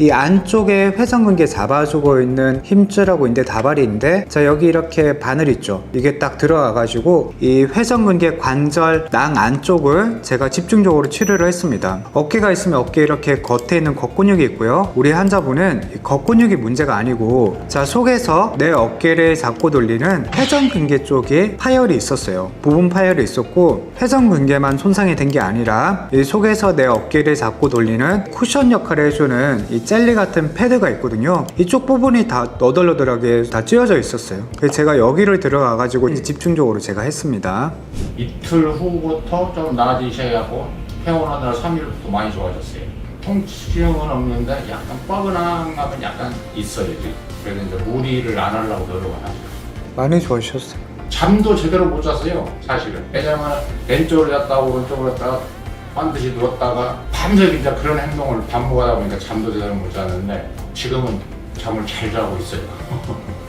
이 안쪽에 회전근개 잡아주고 있는 힘줄하고 있는데 다발이인데 자 여기 이렇게 바늘 있죠? 이게 딱 들어가 가지고 이 회전근개 관절 낭 안쪽을 제가 집중적으로 치료를 했습니다. 어깨가 있으면 어깨 이렇게 겉에 있는 겉근육이 있고요. 우리 환자분은 이 겉근육이 문제가 아니고 자 속에서 내 어깨를 잡고 돌리는 회전근개 쪽에 파열이 있었어요. 부분 파열이 있었고 회전근개만 손상이 된 게 아니라 이 속에서 내 어깨를 잡고 돌리는 쿠션 역할을 해주는 이 젤리 같은 패드가 있거든요 이쪽 부분이 다 너덜너덜하게 다 찢어져 있었어요 그래서 제가 여기를 들어가가지고 이제 집중적으로 제가 했습니다 이틀 후부터 좀 나아지기 시작하고 퇴원하느라 3일부터 많이 좋아졌어요. 통증은 없는데 약간 뻐근한 감은 약간 있어요. 지금. 그래서 이제 무리를 안 하려고 노력을 하죠. 많이 좋아지셨어요 잠도 제대로 못 잤어요, 사실은. 왜냐면 왼쪽으로 잤다가 오른쪽으로 잤다가 반드시 누웠다가 밤새 이제 그런 행동을 반복하다 보니까 잠도 제대로 못 잤는데 지금은 잠을 잘 자고 있어요.